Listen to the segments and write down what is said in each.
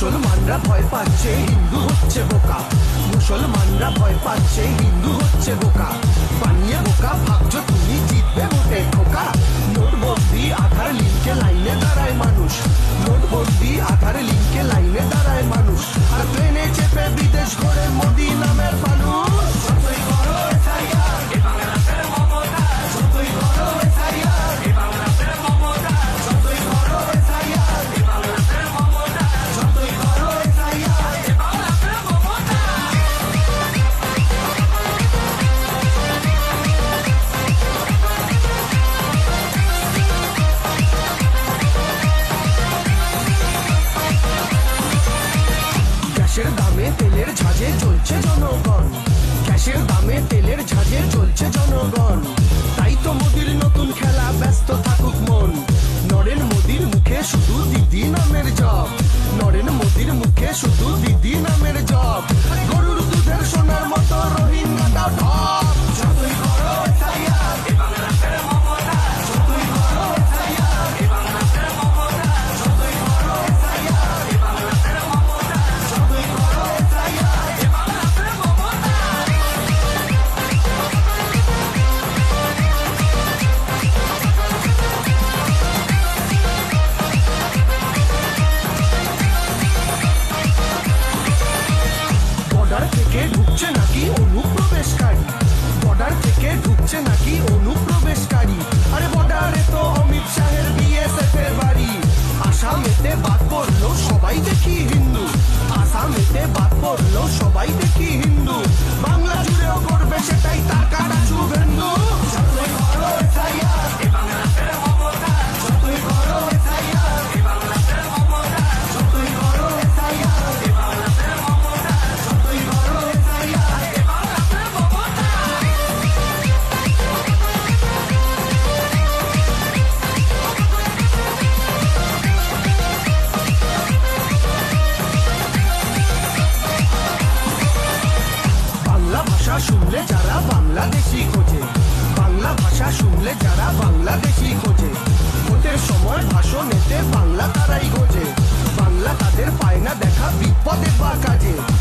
মুসলমানরা ভয় পাচ্ছে, হিন্দু হচ্ছে বোকা। মুসলমানরা ভয় পাচ্ছে, হিন্দু হচ্ছে বোকা। বানিয়ে বোকা, ভাবছ তুমি জিতবে ভোটে খোকা নোটবন্দি, আধার লিঙ্কে লাইনে দাঁড়ায় মানুষ। নোটবন্দি, আধার লিঙ্কে লাইনে দাঁড়ায় মানুষ। আর ট্রেনে চেপে বিদেশ ঘরে মোদি নামের মানুষ Project Bota devagadinho.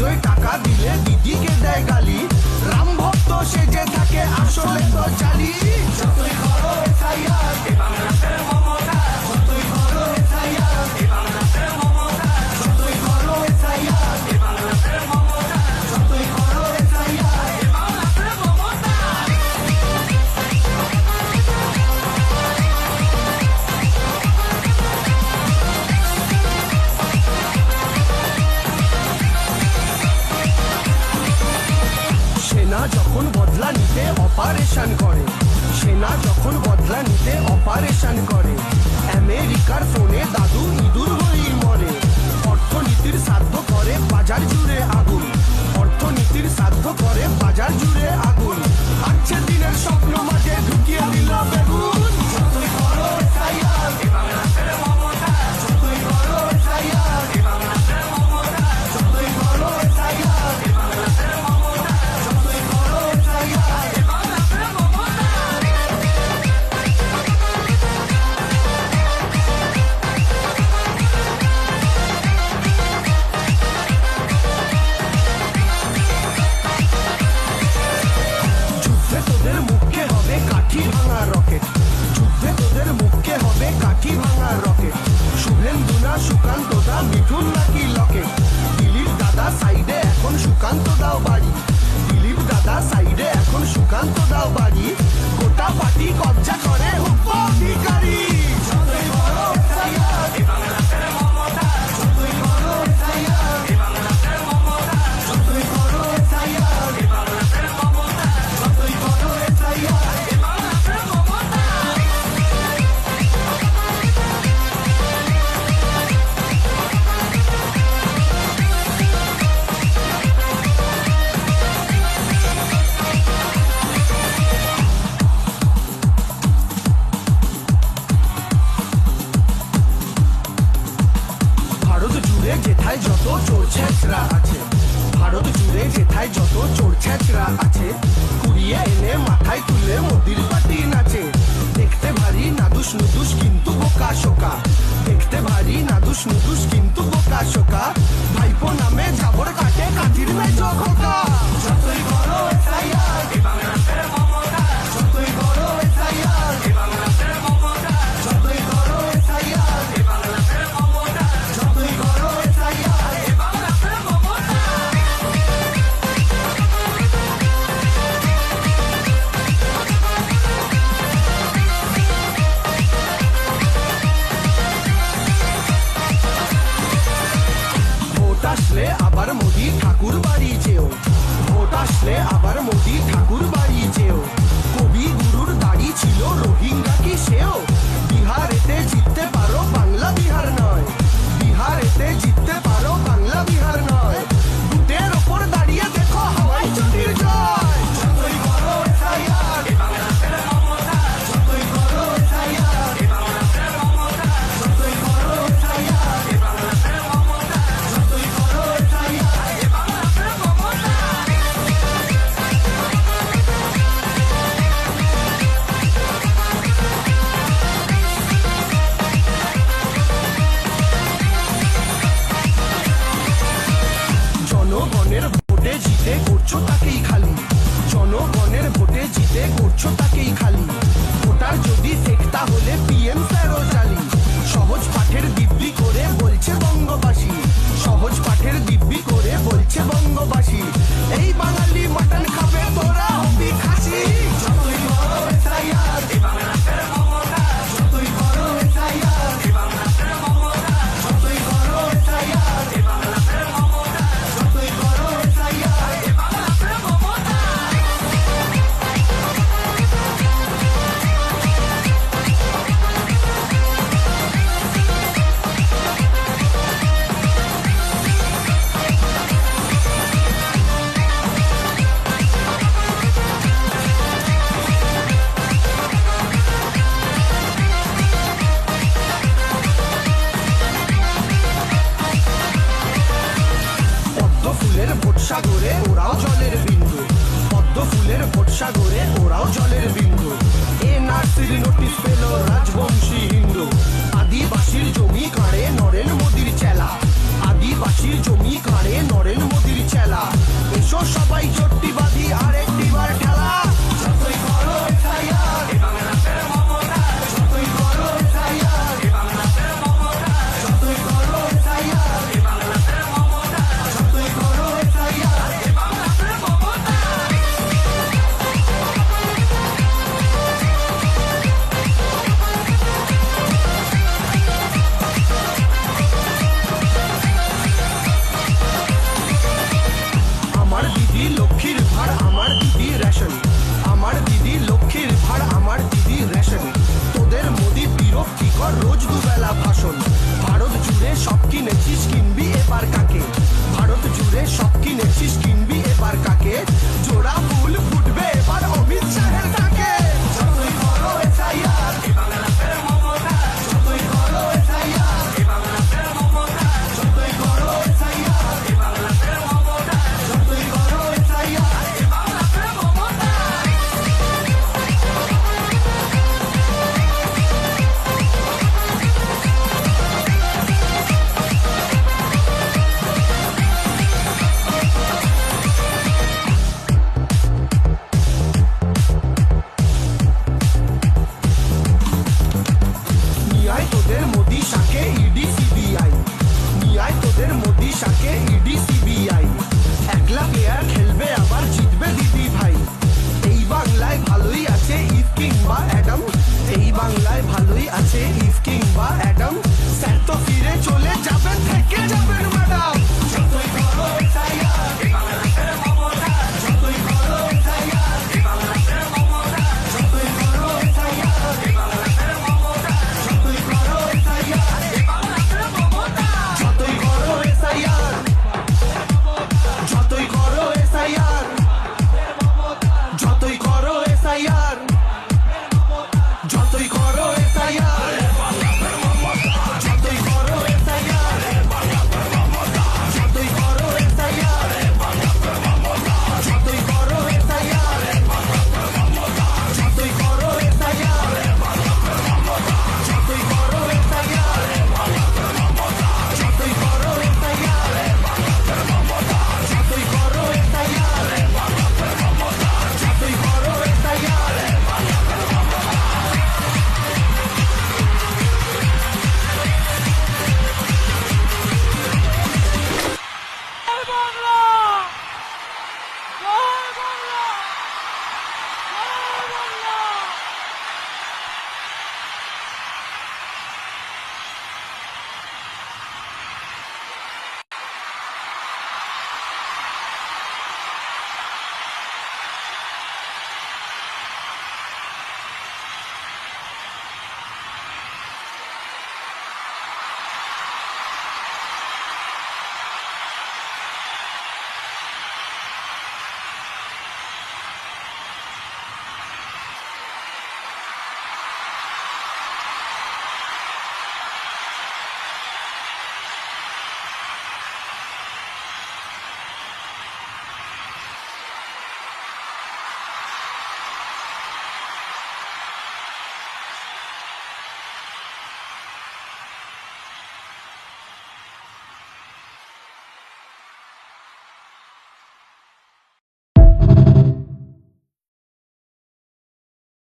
সাশ্রয় টাকা দিলে দিদিকে দেয় গালি। রাম ভক্ত সেজে থাকে আসলে তো জালি যতই করো এফআইআর নিতে অপারেশন করে। আমেরিকার ফোনে দাদু ইঁদুর হয়েই মরে। অর্থনীতির সাধ্য করে বাজার জুড়ে আগুন। অর্থনীতির সাধ্য করে বাজার জুড়ে আগুন। আচ্ছা দিনের স্বপ্ন ছেঁচড়া আছে, কুড়িয়ে এনে মাথায় তুলে মোদির পাটি নাচে। দেখতে ভারী, নাদুস নুদুস, কিন্তু বোকা শোকা। দেখতে ভারী, নাদুস নুদুস, কিন্তু বোকা শোকা। ভাইপো নামে জাবর কাটে কাঠির মেজো খোকা। বাড়ি যেও। ভোট আসলে আবার মোদি জিতে করছ তাকেই খালি। ভোটার যদি শেখ তাহলে পিএম স্যারও জালি। সহজ পাঠের দিব্যি করে বলছে বঙ্গবাসী। সহজ পাঠের দিব্যি করে বলছে বঙ্গবাসী। এই বাঙালি সাগরে, ওরাও জলের বিন্দু। পদ্ম ফুলের ভোট সাগরে, ওরাও জলের বিন্দু। এ নার্সির নোটিশ পেল রাজবংশী হিন্দু। আদিবাসীর জমি কাড়ে নরেন মোদীর চেলা। আদিবাসীর জমি কাড়ে নরেন মোদীর চেলা। এসো সবাই চট্টি বাঁধি আর একটি বার খেলা